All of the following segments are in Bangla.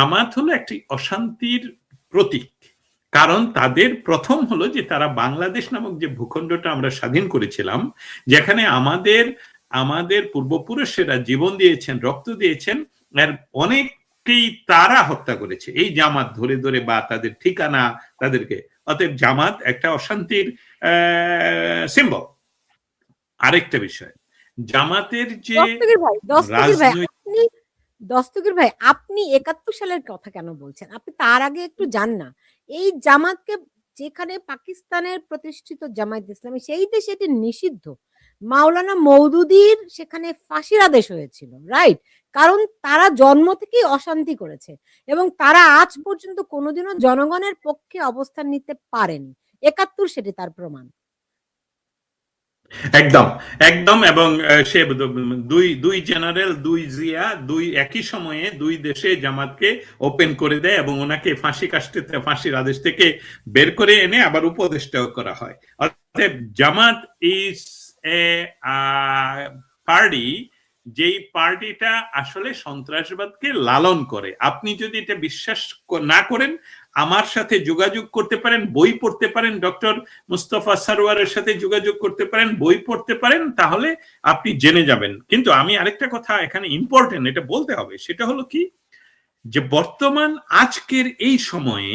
জামাত হলো একটি অশান্তির প্রতীক। কারণ তাদের প্রথম হলো যে তারা বাংলাদেশ নামক যে ভূখণ্ডটা আমরা স্বাধীন করেছিলাম, যেখানে আমাদের আমাদের পূর্বপুরুষেরা জীবন দিয়েছেন, রক্ত দিয়েছেন আর অনেককেই তারা হত্যা করেছে। এই জামাত ধরে ধরে বা তাদের ঠিকানা তাদেরকে। অতএব জামাত একটা অশান্তির সিম্বল আরেকটা বিষয়, জামাতের যে রাজনৈতিক- দস্তগীর ভাই, আপনি একাত্তর সালের কথা কেন বলছেন? আপনি তার আগে একটু যান না। এই জামাতকে যেখানে পাকিস্তানের প্রতিষ্ঠিত জামায়াত ইসলামী, সেই দেশে এটি নিষিদ্ধ। মাওলানা মৌদুদির সেখানে ফাঁসির আদেশ হয়েছিল রাইট কারণ তারা জন্ম থেকেই অশান্তি করেছে এবং তারা আজ পর্যন্ত কোনোদিনও জনগণের পক্ষে অবস্থান নিতে পারেনি। একাত্তর সেটি তার প্রমাণ। একদম একদম এবং সে দুই দুই জেনারেল, দুই জিয়া, দুই একই সময়ে দুই দেশে জামাতকে ওপেন করে দেয় এবং ওনাকে ফাঁসি কাস্টে ফাঁসির আদেশ থেকে বের করে এনে আবার উপদেষ্টাও করা হয়। অর্থাৎ জামাত ইজ এ পার্টি, যেই পার্টিটা আসলে সন্ত্রাসবাদকে লালন করে। আপনি যদি এটা বিশ্বাস না করেন আমার সাথে যোগাযোগ করতে পারেন, বই পড়তে পারেন, ডক্টর মুস্তফা সারোয়ারের সাথে যোগাযোগ করতে পারেন, বই পড়তে পারেন, তাহলে আপনি জেনে যাবেন। কিন্তু আমি আরেকটা কথা এখানে ইম্পর্টেন্ট এটা বলতে হবে, সেটা হলো কি? যে বর্তমান আজকের এই সময়ে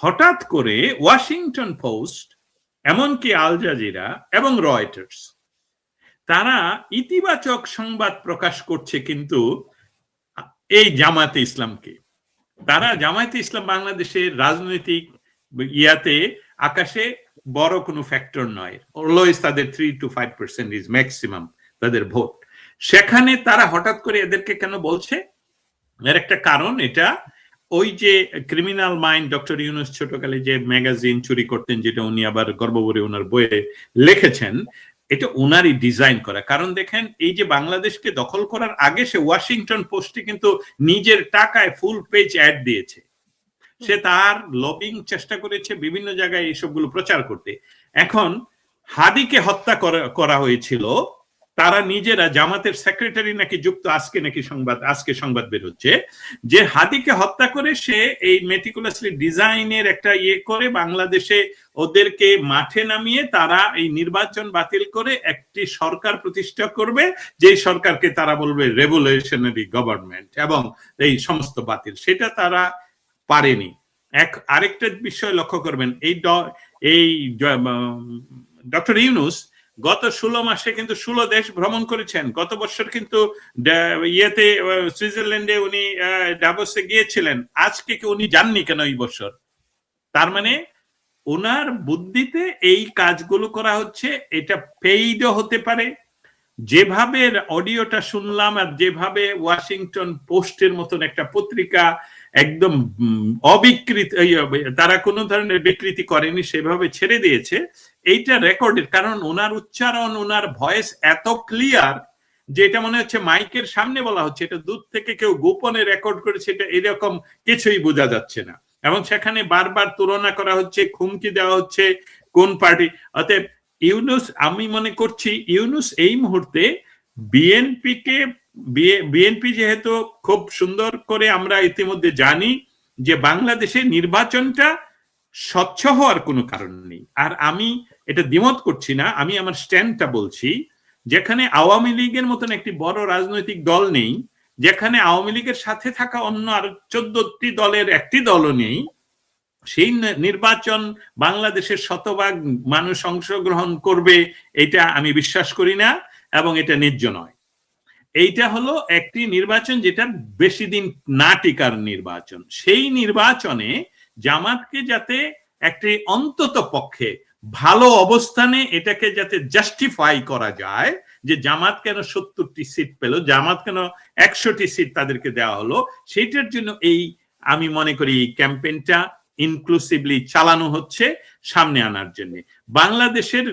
হঠাৎ করে ওয়াশিংটন পোস্ট এমনকি আল জাজিরা এবং রয়টার্স তারা ইতিবাচক সংবাদ প্রকাশ করছে কিন্তু এই জামাতে ইসলামকে। তারা জামায়াতে ইসলাম বাংলাদেশের রাজনৈতিক ইয়াতে আকাশে বড় কোনো ফ্যাক্টর নয়। অলওয়েজ তাদের three two five percent is maximum তাদের ভোট সেখানে তারা হঠাৎ করে এদেরকে কেন বলছে? এর একটা কারণ এটা, ওই যে ক্রিমিনাল মাইন্ড ডক্টর ইউনুস ছোটকালে যে ম্যাগাজিন চুরি করতেন, যেটা উনি আবার গর্বভরে ওনার বইয়ে লিখেছেন এটা ওনারই ডিজাইন করা। কারণ দেখেন এই যে বাংলাদেশকে দখল করার আগে সে ওয়াশিংটন পোস্টে কিন্তু নিজের টাকায় ফুল পেজ অ্যাড দিয়েছে। সে তার লবিং চেষ্টা করেছে বিভিন্ন জায়গায় এইসবগুলো প্রচার করতে। এখন হাদিকে হত্যা করা- করা হয়েছিল তারা নিজেরা জামাতের সেক্রেটারি নাকি যুক্ত, আজকে নাকি সংবাদ, আজকে সংবাদ বের হচ্ছে, যে হাদিকে হত্যা করে সে এই মেটিকুলাসলি ডিজাইনের একটা ইয়ে করে বাংলাদেশে ওদেরকে মাঠে নামিয়ে তারা এই নির্বাচন বাতিল করে একটি সরকার প্রতিষ্ঠা করবে যে সরকারকে তারা বলবে রেভলিউশনারি গভর্নমেন্ট এবং এই সমস্ত বাতিল। সেটা তারা পারেনি। এক, আরেকটা বিষয় লক্ষ্য করবেন, এই এই ডক্টর ইউনুস গত ষোলো মাসে কিন্তু ষোলো দেশ ভ্রমণ করেছেন। গত বছর কিন্তু ইয়েতে সুইজারল্যান্ডে উনি ডাভোসে গিয়েছিলেন। আজকে কি উনি যাননি কেন এই বছর? তার মানে ওনার বুদ্ধিতে এই কাজগুলো করা হচ্ছে, এটা পেইডও হতে পারে। যেভাবে অডিওটা শুনলাম আর যেভাবে ওয়াশিংটন পোস্টের মতন একটা পত্রিকা একদম অবিকৃত তারা কোনো ধরনের বিকৃতি করেনি, সেভাবে ছেড়ে দিয়েছে। এইটা রেকর্ডের, কারণ ওনার উচ্চারণ, ওনার ভয়েস এত ক্লিয়ার যে এটা মনে হচ্ছে মাইকের সামনে বলা হচ্ছে, এটা দূর থেকে কেউ গোপনে রেকর্ড করেছে, এটা এরকম কিছুই বোঝা যাচ্ছে না। এবং সেখানে বারবার তুলনা করা হচ্ছে, খুমকি দেওয়া হচ্ছে কোন পার্টি। অতএব ইউনুস, আমি মনে করছি ইউনুস এই মুহূর্তে বিএনপি কে বিএনপি যেহেতু খুব সুন্দর করে আমরা ইতিমধ্যে জানি যে বাংলাদেশে নির্বাচনটা স্বচ্ছ হওয়ার কোনো কারণ নেই। আর আমি এটা দ্বিমত করছি না, আমি আমার স্ট্যান্ডটা বলছি, যেখানে আওয়ামী লীগের মতন একটি বড় রাজনৈতিক দল নেই, যেখানে আওয়ামী লীগের সাথে থাকা অন্য আর চোদ্দটি দলের একটি দলও নেই, সেই নির্বাচন বাংলাদেশের শতভাগ মানুষ অংশগ্রহণ করবে, এটা আমি বিশ্বাস করি না। এবং এটা ন্যায্য নয়। এইটা হলো একটি নির্বাচন যেটা বেশি দিন না টিকার নির্বাচন। সেই নির্বাচনে জামাতকে যাতে একটি অন্তত পক্ষে ভালো অবস্থানে এটাকে যাতে জাস্টিফাই করা যায় যে জামাত কেন সত্তরটি সিট পেল, জামাত কেন একশোটি সিট তাদেরকে দেওয়া হলো সেটার জন্য এই আমি মনে করি এই ক্যাম্পেইনটা ইনক্লুসিভলি চালানো হচ্ছে সামনে আনার জন্য। বাংলাদেশের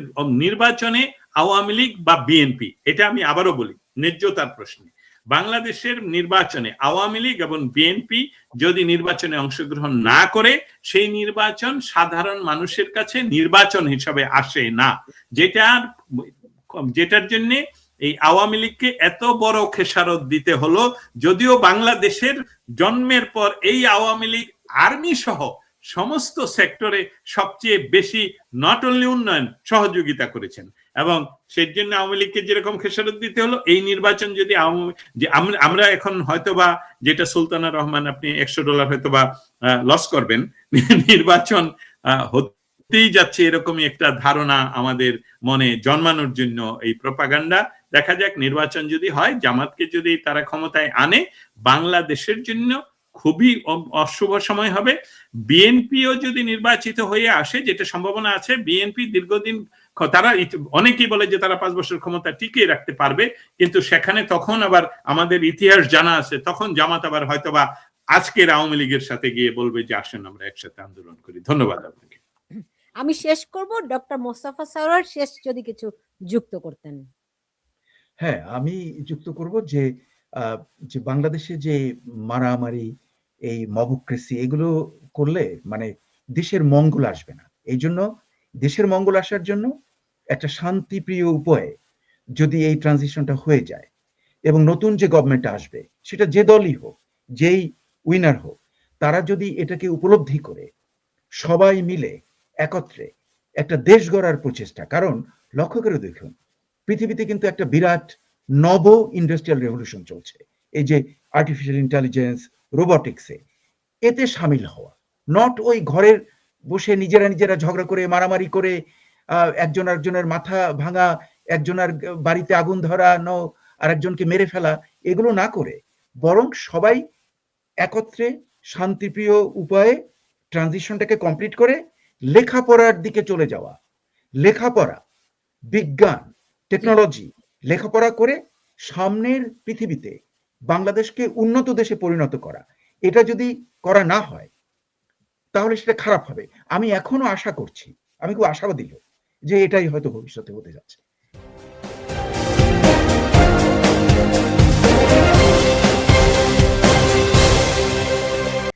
নির্বাচনে আওয়ামী লীগ বা বিএনপি, এটা আমি আবারও বলি, ন্যায্যতার প্রশ্নে। বাংলাদেশের নির্বাচনে আওয়ামী লীগ এবং বিএনপি যদি নির্বাচনে অংশগ্রহণ না করে, সেই নির্বাচন সাধারণ মানুষের কাছে নির্বাচন হিসাবে আসে না। যেটার যেটার জন্য এই আওয়ামী লীগকে এত বড় খেসারত দিতে হলো, যদিও বাংলাদেশের জন্মের পর এই আওয়ামী লীগ আর্মি সহ সমস্ত সেক্টরে সবচেয়ে বেশি নট অনলি উন্নয়ন সহযোগিতা করেছেন। এবং সেই জন্য আওয়ামী লীগকে যেরকম খেসারত দিতে হলো, এই নির্বাচন যদি আমরা এখন হয়তোবা যেটা সুলতানা রহমান আপনি একশো ডলার হয়তোবা লস করবেন, নির্বাচন হতেই যাচ্ছে এরকমই একটা ধারণা আমাদের মনে জন্মানোর জন্য এই প্রপাগান্ডা। দেখা যাক নির্বাচন যদি হয়, জামাতকে যদি তারা ক্ষমতায় আনে, বাংলাদেশের জন্য খুবই অশুভ সময় হবে। বিএনপিও যদি নির্বাচিত হয়ে আসে, যেটা সম্ভাবনা আছে, বিএনপি দীর্ঘদিন তারা অনেকেই বলে যে তারা পাঁচ বছর ক্ষমতা টিকিয়ে রাখতে পারবে কিন্তু সেখানে তখন আবার আমাদের ইতিহাস জানা আছে তখন জামাত আবার হয়তোবা আজকের আওয়ামী লীগের সাথে গিয়ে বলবে যে আসেন আমরা একসাথে আন্দোলন করি। ধন্যবাদ আপনাকে। আমি শেষ করব ডক্টর মোস্তফা সরোয়ার শেষ যদি কিছু যুক্ত করতেন। হ্যাঁ আমি যুক্ত করব যে আহ, যে বাংলাদেশে যে মারামারি এই মবক্রেসি এগুলো করলে মানে দেশের মঙ্গল আসবে না। এই জন্য দেশের মঙ্গল আসার জন্য একটা শান্তিপ্রিয় উপায়ে যদি এই ট্রানজিশনটা হয়ে যায় এবং নতুন যে গভর্নমেন্ট আসবে, সেটা যে দলই হোক, যেই উইনার হোক, তারা যদি এটাকে উপলব্ধি করে, সবাই মিলে একত্রে একটা দেশ গড়ার প্রচেষ্টা। কারণ লক্ষ্য করে দেখুন, পৃথিবীতে কিন্তু একটা বিরাট নব ইন্ডাস্ট্রিয়াল রেভলিউশন চলছে। এই যে আর্টিফিশিয়াল ইন্টেলিজেন্স রোবটিক্সে এতে সামিল হওয়া নট ওই ঘরের বসে নিজেরা নিজেরা ঝগড়া করে, মারামারি করে একজন আরেকজনের মাথা ভাঙা, একজনের বাড়িতে আগুন ধরানো আর একজনকে মেরে ফেলা, এগুলো না করে। বরং সবাই একত্রে শান্তিপ্রিয় উপায়ে ট্রানজিশনটাকে কমপ্লিট করে লেখাপড়ার দিকে চলে যাওয়া। লেখাপড়া, বিজ্ঞান, টেকনোলজি, লেখাপড়া করে সামনের পৃথিবীতে বাংলাদেশকে উন্নত দেশে পরিণত করা। এটা যদি করা না হয় তাহলে সেটা খারাপ হবে। আমি এখনও আশা করছি, আমি খুব আশাবাদী যে এটাই হয়তো ভবিষ্যতে হতে যাচ্ছে।